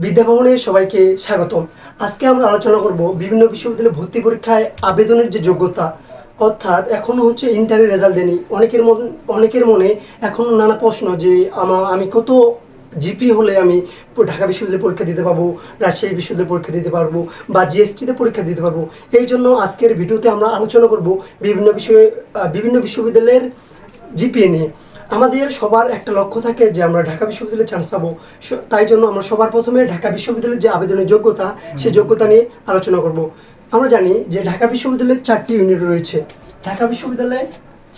বিদ্যাভবনে সবাইকে স্বাগতম। আজকে আমরা আলোচনা করব বিভিন্ন বিশ্ববিদ্যালয়ে ভর্তি পরীক্ষায় আবেদনের যে যোগ্যতা, অর্থাৎ এখনও হচ্ছে ইন্টারের রেজাল্ট দেয়নি। অনেকের মন অনেকের মনে এখনও নানা প্রশ্ন যে আমা আমি কত জিপি হলে আমি ঢাকা বিশ্ববিদ্যালয়ে পরীক্ষা দিতে পারব, রাজশাহী বিশ্ববিদ্যালয়ে পরীক্ষা দিতে পারব বা জিএসটিতে পরীক্ষা দিতে পারব। এই জন্য আজকের ভিডিওতে আমরা আলোচনা করব বিভিন্ন বিষয়ে বিভিন্ন বিশ্ববিদ্যালয়ের জিপিএ নিয়ে। আমাদের সবার একটা লক্ষ্য থাকে যে আমরা ঢাকা বিশ্ববিদ্যালয়ে চান্স পাবো। তাই জন্য আমরা সবার প্রথমে ঢাকা বিশ্ববিদ্যালয়ের যে আবেদনের যোগ্যতা, সে যোগ্যতা নিয়ে আলোচনা করব। আমরা জানি যে ঢাকা বিশ্ববিদ্যালয়ের চারটি ইউনিট রয়েছে। ঢাকা বিশ্ববিদ্যালয়ে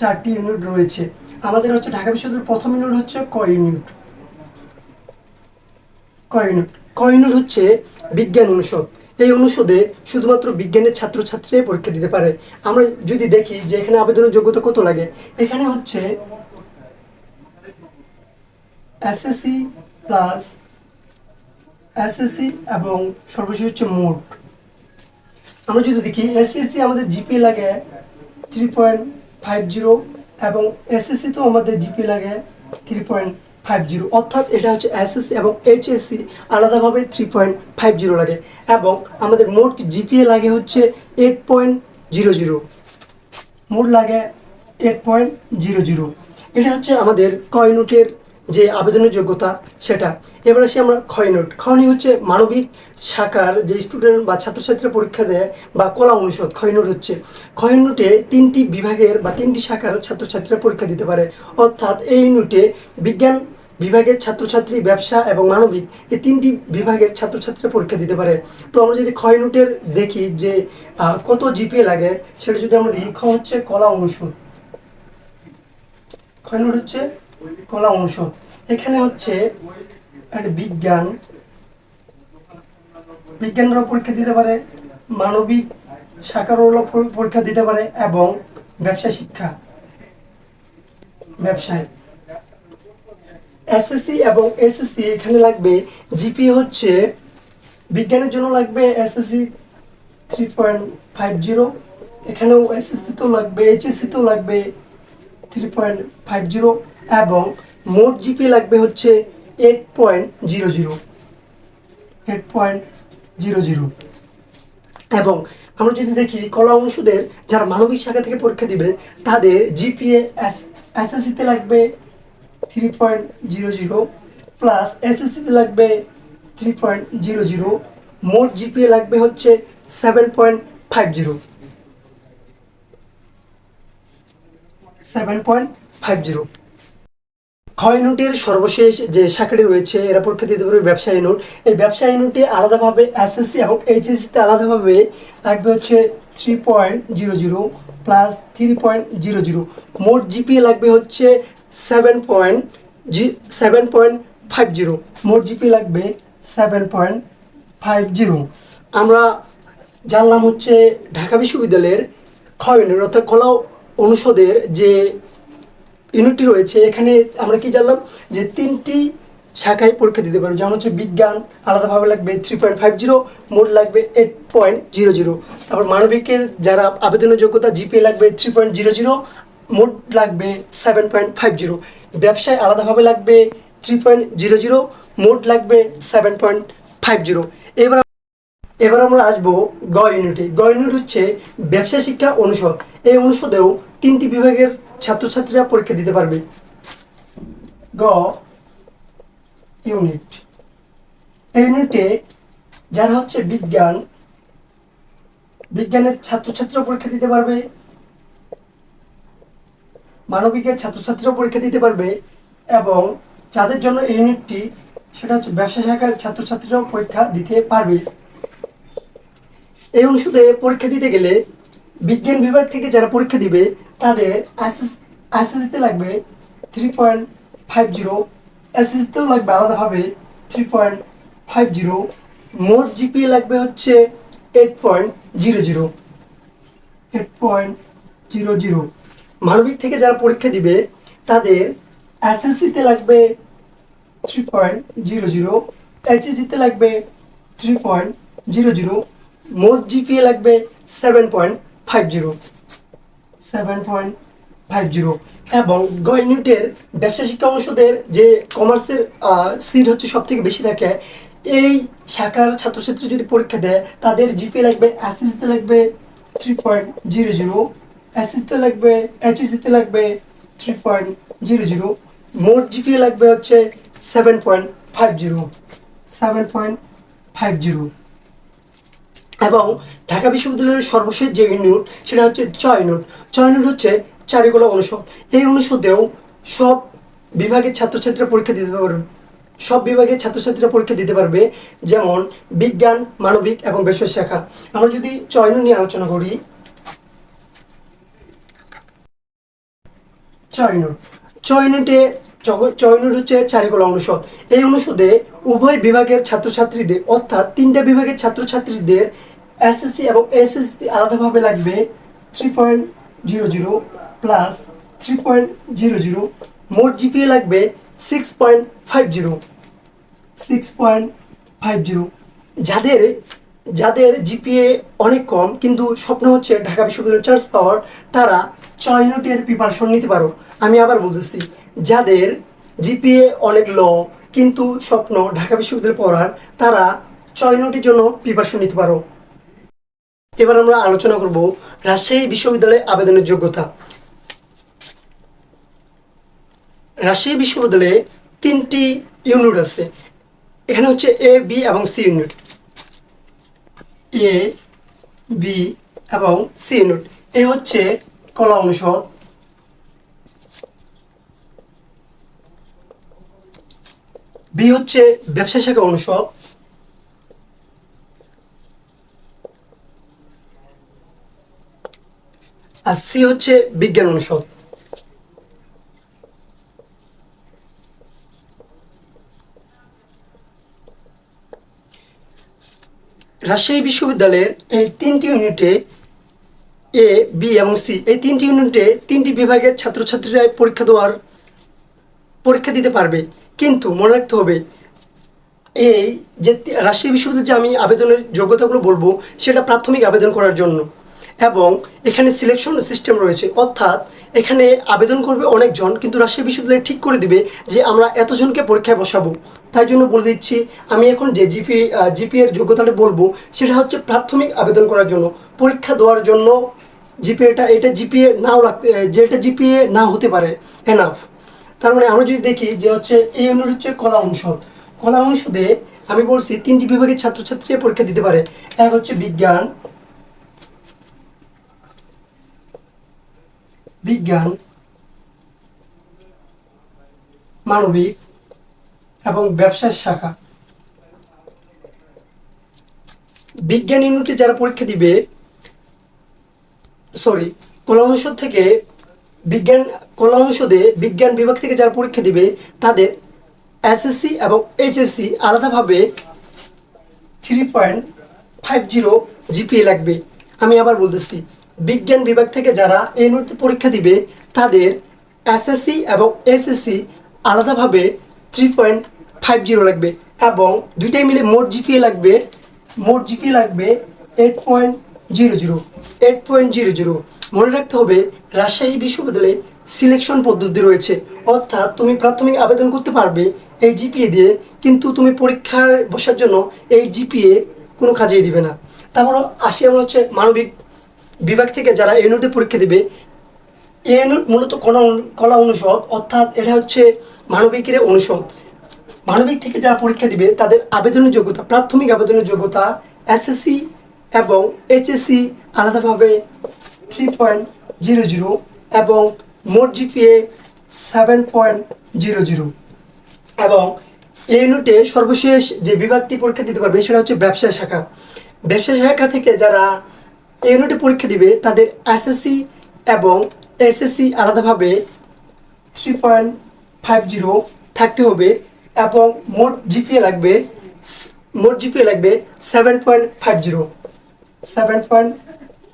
চারটি ইউনিট রয়েছে। আমাদের হচ্ছে ঢাকা বিশ্ববিদ্যালয়ের প্রথম ইউনিট হচ্ছে ক ইউনিট ক ইউনিট ক ইউনিট হচ্ছে বিজ্ঞান অনুষদ। এই অনুষদে শুধুমাত্র বিজ্ঞানের ছাত্রছাত্রী পরীক্ষা দিতে পারে। আমরা যদি দেখি যে এখানে আবেদনের যোগ্যতা কত লাগে, এখানে হচ্ছে এসএসসি প্লাস এসএসসি এবং সর্বশেষ হচ্ছে মোট। আমরা যদি দেখি এসএসসি আমাদের জিপি লাগে থ্রি পয়েন্ট ফাইভ জিরো এবং এসএসসি তো আমাদের জিপি লাগে থ্রি পয়েন্ট ফাইভ জিরো অর্থাৎ এটা হচ্ছে এসএসসি এবং এইচএসসি আলাদাভাবে থ্রি পয়েন্ট ফাইভ জিরো লাগে এবং আমাদের মোট জিপিএ লাগে হচ্ছে এইট পয়েন্ট জিরো জিরো মোট লাগে এইট পয়েন্ট জিরো জিরো এটা হচ্ছে আমাদের কয়নোটের যে আবেদনের যোগ্যতা সেটা। এবার আসি আমরা ক্ষয়নোট ক্ষয়নি হচ্ছে মানবিক শাখার যে স্টুডেন্ট বা ছাত্রছাত্রীরা পরীক্ষা দেয় বা কলা অনুষদ ক্ষয়নোট হচ্ছে। ক্ষয়নোটে তিনটি বিভাগের বা তিনটি শাখার ছাত্রছাত্রীরা পরীক্ষা দিতে পারে। অর্থাৎ এই ইউনিটে বিজ্ঞান বিভাগের ছাত্রছাত্রী, ব্যবসা এবং মানবিক এই তিনটি বিভাগের ছাত্রছাত্রীরা পরীক্ষা দিতে পারে। তো আমরা যদি ক্ষয় নোটের দেখি যে কত জিপিএ লাগে, সেটা যদি আমরা দেখি খ হচ্ছে কলা অনুষদ। ক্ষয় নোট হচ্ছে কলা অনুষদ। এখানে হচ্ছে একটা বিজ্ঞান। বিজ্ঞানরাও পরীক্ষা দিতে পারে, মানবিক শাখারও পরীক্ষা দিতে পারে এবং ব্যবসা শিক্ষা। ব্যবসায়। এসএসসি এবং এসএসসি এখানে লাগবে জিপি হচ্ছে বিজ্ঞানের জন্য লাগবে SSC three point five zero এখানেও এসএসসি তো লাগবে এইচএসসি তো লাগবে থ্রি পয়েন্ট ফাইভ জিরো এবং মোট জিপি লাগবে হচ্ছে eight point zero zero eight point zero zero এবং আমরা যদি দেখি কলা অনুষদের যারা মানবিক শাখা থেকে পরীক্ষা দিবে, তাদের জিপিএ এস এসএসসিতে লাগবে three point zero zero plus এসএসসিতে লাগবে থ্রি পয়েন্ট জিরো জিরো মোট জিপিএ লাগবে হচ্ছে seven point five zero seven point five zero ক্ষয় নোটের সর্বশেষ যে শাখাটি রয়েছে, এরা পরীক্ষা দিতে পারবে ব্যবসায়ী নোট। এই ব্যবসায়ী নোটে আলাদাভাবে এসএসসি এবং এইচএসসিতে আলাদাভাবে লাগবে হচ্ছে three point zero zero plus three point zero zero মোট জিপিএ লাগবে হচ্ছে seven point G seven point five zero মোট জিপি লাগবে সেভেন পয়েন্ট ফাইভ জিরো আমরা জানলাম হচ্ছে ঢাকা বিশ্ববিদ্যালয়ের ক্ষয় অর্থাৎ কলা অনুষদের যে ইউনিটটি রয়েছে। এখানে আমরা কি জানলাম? যে তিনটি শাখায় পরীক্ষা দিতে পারবে। যেমন হচ্ছে বিজ্ঞান, আলাদাভাবে লাগবে থ্রি পয়েন্ট ফাইভ জিরো মোট লাগবে এইট পয়েন্ট জিরো জিরো তারপর মানবিকের যারা আবেদনের যোগ্যতা জিপিএ লাগবে থ্রি পয়েন্ট জিরো জিরো মোট লাগবে সেভেন পয়েন্ট ফাইভ জিরো ব্যবসায় আলাদাভাবে লাগবে থ্রি পয়েন্ট জিরো জিরো মোট লাগবে সেভেন পয়েন্ট ফাইভ জিরো এবার এবার আমরা আসব গ ইউনিটে। গ ইউনিট হচ্ছে ব্যবসা শিক্ষা অনুষদ। এই অনুষদেও তিনটি বিভাগের ছাত্রছাত্রীরা পরীক্ষা দিতে পারবে। গ ইউনিট ইউনিটে যারা হচ্ছে বিজ্ঞান, বিজ্ঞানের ছাত্রছাত্রীরা পরীক্ষা দিতে পারবে। মানবিকের ছাত্রছাত্রীরাও পরীক্ষা দিতে পারবে এবং যাদের জন্য ইউনিটটি সেটা হচ্ছে ব্যবসা শাখার ছাত্রছাত্রীরাও পরীক্ষা দিতে পারবে। এই অনুষদে পরীক্ষা দিতে গেলে বিজ্ঞান বিভাগ থেকে যারা পরীক্ষা দিবে তাদের এসএসসিতে লাগবে থ্রি পয়েন্ট ফাইভ জিরো এসএসসিতেও লাগবে আলাদাভাবে থ্রি পয়েন্ট ফাইভ জিরো মোট জিপিএ লাগবে হচ্ছে eight point zero zero eight point zero zero মানবিক থেকে যারা পরীক্ষা দিবে, তাদের এসএসসিতে লাগবে থ্রি পয়েন্ট জিরো জিরো এইচএসিতে লাগবে থ্রি পয়েন্ট জিরো জিরো মোট জিপিএ লাগবে seven point five zero seven point five zero এবং গ ইউনিটের ব্যবসা শিক্ষা অনুষদের যে কমার্সের সিট হচ্ছে সব থেকে বেশি থাকে, এই শাখার ছাত্রছাত্রী যদি পরীক্ষা দেয়, তাদের জিপি লাগবে এসএসসিতে লাগবে থ্রি পয়েন্ট জিরো জিরো এসএসসিতে লাগবে এইচএসসিতে লাগবে থ্রি পয়েন্ট জিরো জিরো মোট জিপি লাগবে হচ্ছে seven point five zero seven point five zero এবং ঢাকা বিশ্ববিদ্যালয়ের সর্বশেষ যে ইউনিট সেটা হচ্ছে ছয় ইউনিট ছয় ইউনিট হচ্ছে চারিকোলা অনুষদ। এই অনুষদেও সব বিভাগের ছাত্রছাত্রীরা পরীক্ষা দিতে পারবে। সব বিভাগের ছাত্রছাত্রীরা পরীক্ষা দিতে পারবে, যেমন বিজ্ঞান, মানবিক এবং বেসরকারি শাখা। আমরা যদি ইউনিট নিয়ে আলোচনা করি ইউনিটে জগ- ছয় হচ্ছে চারিকোলা অনুষদ। এই অনুষদে উভয় বিভাগের ছাত্রছাত্রীদের, অর্থাৎ তিনটা বিভাগের ছাত্রছাত্রীদের এসএসসি এবং এসএসসি আলাদাভাবে লাগবে three point zero zero plus three point zero zero মোট জিপিএ লাগবে six point five zero six point five zero যাদের যাদের জিপিএ অনেক কম, কিন্তু স্বপ্ন হচ্ছে ঢাকা বিশ্ববিদ্যালয়ে চান্স পাওয়ার, তারা ছয় ইউনিটের প্রিপারেশন নিতে পারো। আমি আবার বলতেছি, যাদের জিপিএ অনেক লো কিন্তু স্বপ্ন ঢাকা বিশ্ববিদ্যালয়ে পড়ার, তারা ছয় ইউনিটের জন্য প্রিপারেশন নিতে পারো। এবার আমরা আলোচনা করব রাজশাহী বিশ্ববিদ্যালয়ে আবেদনের যোগ্যতা। রাজশাহী বিশ্ববিদ্যালয়ে তিনটি ইউনিট আছে। এখানে হচ্ছে এ বি এবং সি ইউনিট। এ বি এবং সি ইউনিট। এ হচ্ছে কলা অনুষদ। বি হচ্ছে ব্যবসা শাখা অনুষদ। আর সি হচ্ছে বিজ্ঞান অনুষদ। রাজশাহী বিশ্ববিদ্যালয়ের এই তিনটি ইউনিটে এ বি এবং সি এই তিনটি ইউনিটে তিনটি বিভাগের ছাত্রছাত্রীরা পরীক্ষা দেওয়ার, পরীক্ষা দিতে পারবে। কিন্তু মনে রাখতে হবে, এই যে রাজশাহী বিশ্ববিদ্যালয়ে যে আমি আবেদনের যোগ্যতাগুলো বলব, সেটা প্রাথমিক আবেদন করার জন্য। এবং এখানে সিলেকশন সিস্টেম রয়েছে। অর্থাৎ এখানে আবেদন করবে অনেকজন, কিন্তু রাজশাহী বিশ্ববিদ্যালয় ঠিক করে দিবে যে আমরা এতজনকে পরীক্ষায় বসাবো। তাই জন্য বলে দিচ্ছি, আমি এখন যে জিপি জিপি এর যোগ্যতাটা বলব, সেটা হচ্ছে প্রাথমিক আবেদন করার জন্য। পরীক্ষা দেওয়ার জন্য জিপিএটা এটা জিপিএ নাও লাগতে যেটা জিপিএ না হতে পারে এনাফ তার মানে আমরা যদি দেখি যে হচ্ছে এই ইউনিট হচ্ছে কলা অনুষদ। কলা অনুষদে আমি বলছি তিনটি বিভাগের ছাত্রছাত্রী পরীক্ষা দিতে পারে। এক হচ্ছে বিজ্ঞান বিজ্ঞান, মানবিক এবং ব্যবসার শাখা। বিজ্ঞান ইউনিটে যারা পরীক্ষা দিবে সরি কলা অনুষদ থেকে বিজ্ঞান কলা অনুষদে বিজ্ঞান বিভাগ থেকে যারা পরীক্ষা দিবে, তাদের এসএসসি এবং এইচএসসি আলাদাভাবে three point five zero GPA লাগবে। আমি আবার বলতেছি বিজ্ঞান বিভাগ থেকে যারা এই মুহূর্তে পরীক্ষা দিবে, তাদের এসএসসি এবং এসএসসি আলাদাভাবে থ্রি পয়েন্ট ফাইভ জিরো লাগবে এবং দুইটাই মিলে মোট জিপিএ লাগবে, মোট জিপিএ লাগবে eight point zero zero eight point zero zero মনে রাখতে হবে, রাজশাহী বিশ্ববিদ্যালয়ে সিলেকশন পদ্ধতি রয়েছে। অর্থাৎ তুমি প্রাথমিক আবেদন করতে পারবে এই জিপিএ দিয়ে, কিন্তু তুমি পরীক্ষার বসার জন্য এই জিপিএ কোনো কাজেই দিবে না। তারপর আসি আমরা হচ্ছে মানবিক বিভাগ থেকে যারা ইউনিটে পরীক্ষা দেবে ইউনিট মূলত কলা কলা অনুষদ, অর্থাৎ এটা হচ্ছে মানবিকের অনুষদ। মানবিক থেকে যারা পরীক্ষা দিবে, তাদের আবেদনের যোগ্যতা, প্রাথমিক আবেদনের যোগ্যতা এসএসসি এবং এইচএসসি আলাদাভাবে থ্রি পয়েন্ট জিরো জিরো এবং মোট GPA seven point zero zero এবং এই ইউনিটে সর্বশেষ যে বিভাগটি পরীক্ষা দিতে পারবে, সেটা হচ্ছে ব্যবসা শাখা। ব্যবসা শাখা থেকে যারা ইউনিটে পরীক্ষা দিবে, তাদের এসএসসি এবং এসএসসি আলাদাভাবে থ্রি পয়েন্ট ফাইভ জিরো থাকতে হবে এবং মোট জিপিএ লাগবে মোট জিপিএ লাগবে seven point five zero seven point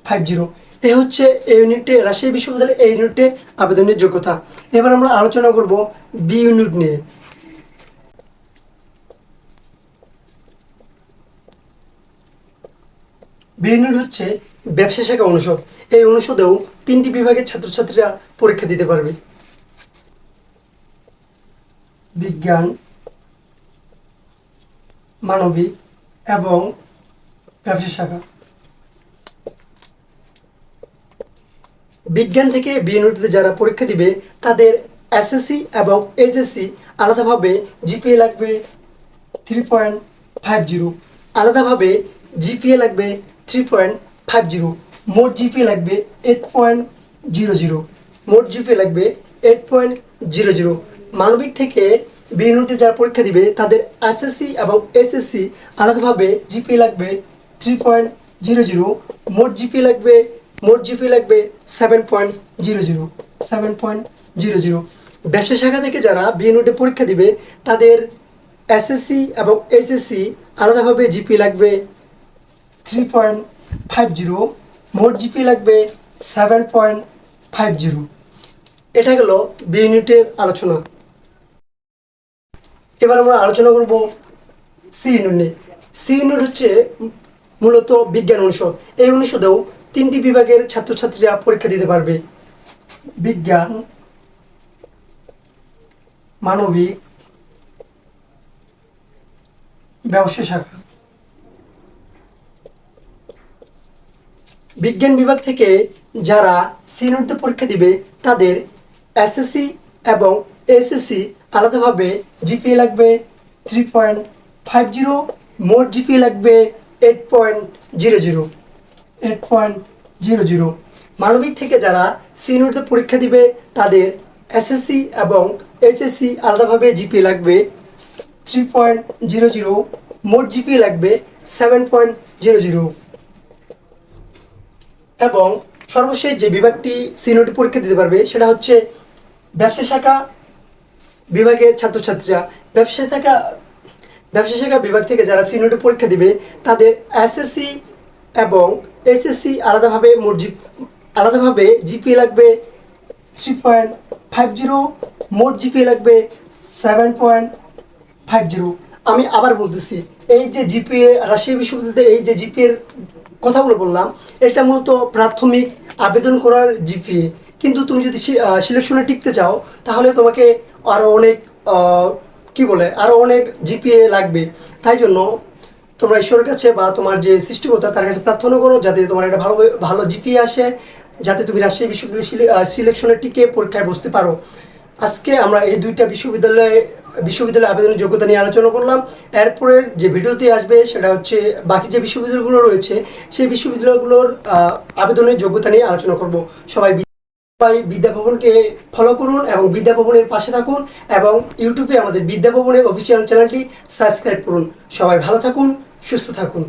five zero A হচ্ছে এই ইউনিটে, রাজশাহী বিশ্ববিদ্যালয়ের এই ইউনিটে আবেদনের যোগ্যতা। এবার আমরা আলোচনা করব বি ইউনিট নিয়ে। বি হচ্ছে ব্যবসা শাখা অনুষদ। এই অনুষদেও তিনটি বিভাগের ছাত্রছাত্রীরা পরীক্ষা দিতে পারবে। বিজ্ঞান, মানবিক এবং ব্যবসা শাখা। বিজ্ঞান থেকে বিএনউটিতে যারা পরীক্ষা দিবে, তাদের এসএসসি এবং এইচএসসি আলাদাভাবে জিপিএ লাগবে থ্রি পয়েন্ট ফাইভ জিরো আলাদাভাবে জিপিএ লাগবে থ্রি পয়েন্ট ফাইভ জিরো মোট জিপিএ লাগবে এইট পয়েন্ট জিরো জিরো মোট জিপিএ লাগবে এইট পয়েন্ট জিরো জিরো মানবিক থেকে বিএনউটিতে যারা পরীক্ষা দিবে, তাদের এসএসসি এবং এসএসসি আলাদাভাবে জিপিএ লাগবে থ্রি পয়েন্ট জিরো জিরো মোট জিপি লাগবে, মোট জিপি লাগবে seven point zero zero seven point zero zero ব্যবসা শাখা থেকে যারা বিএনউটে পরীক্ষা দিবে, তাদের এসএসসি এবং এইচএসসি আলাদাভাবে জিপি লাগবে থ্রি পয়েন্ট ফাইভ জিরো মোট জিপি লাগবে সেভেন পয়েন্ট ফাইভ জিরো এটা গেল বি ইউনিটের আলোচনা। এবার আমরা আলোচনা করব সি ইউনিট নিয়ে সি ইউনিট হচ্ছে মূলত বিজ্ঞান অনুষদ। এই অনুষদেও তিনটি বিভাগের ছাত্রছাত্রীরা পরীক্ষা দিতে পারবে। বিজ্ঞান, মানবিক ব্যবসা শাখা। বিজ্ঞান বিভাগ থেকে যারা সিনিয়রতে পরীক্ষা দিবে, তাদের এসএসসি এবং এসএসসি আলাদাভাবে জিপিএ লাগবে থ্রি পয়েন্ট ফাইভ জিরো মোট জিপিএ লাগবে eight point zero zero eight point zero zero মানবিক থেকে যারা সিনিয়রতে পরীক্ষা দিবে, তাদের এসএসসি এবং এইচএসসি আলাদাভাবে জিপিএ লাগবে থ্রি পয়েন্ট জিরো জিরো মোট জিপিএ লাগবে সেভেন পয়েন্ট জিরো জিরো এবং সর্বশেষ যে বিভাগটি সিনিয়রটি পরীক্ষা দিতে পারবে, সেটা হচ্ছে ব্যবসা শাখা বিভাগের ছাত্রছাত্রীরা। ব্যবসা শাখা ব্যবসা শাখা বিভাগ থেকে যারা সিনিয়রটি পরীক্ষা দিবে, তাদের এসএসসি এবং এসএসসি আলাদাভাবে মোট আলাদাভাবে জিপি লাগবে থ্রি পয়েন্ট ফাইভ জিরো মোট জিপি লাগবে সেভেন পয়েন্ট ফাইভ জিরো আমি আবার বলতেছি, এই যে জিপিএ রাজশাহী বিশ্ববিদ্যালয়তে এই যে জিপিএর কথাগুলো বললাম। এটা মূলত প্রাথমিক আবেদন করার জিপিএ কিন্তু তুমি যদি সিলেকশনে টিকতে চাও, তাহলে তোমাকে আরও অনেক কি বলে আরও অনেক জিপিএ লাগবে। তাই জন্য তোমরা ঈশ্বরের কাছে বা তোমার যে সৃষ্টিকর্তা, তার কাছে প্রার্থনা করো যাতে তোমার একটা ভালো ভালো জিপিএ আসে, যাতে তুমি রাজশাহী বিশ্ববিদ্যালয় সিলেকশনে টিকে পরীক্ষায় বসতে পারো। আজকে আমরা এই দুইটা বিশ্ববিদ্যালয়ে বিশ্ববিদ্যালয় আবেদনের যোগ্যতা নিয়ে আলোচনা করলাম। এরপরের যে ভিডিওতে আসবে সেটা হচ্ছে বাকি যে বিশ্ববিদ্যালয়গুলো রয়েছে, সেই বিশ্ববিদ্যালয়গুলোর আবেদনের যোগ্যতা নিয়ে আলোচনা করব। সবাই সবাই বিদ্যাভবনকে ফলো করুন এবং বিদ্যাভবনের পাশে থাকুন এবং ইউটিউবে আমাদের বিদ্যাভবনের অফিসিয়াল চ্যানেলটি সাবস্ক্রাইব করুন। সবাই ভালো থাকুন, সুস্থ থাকুন।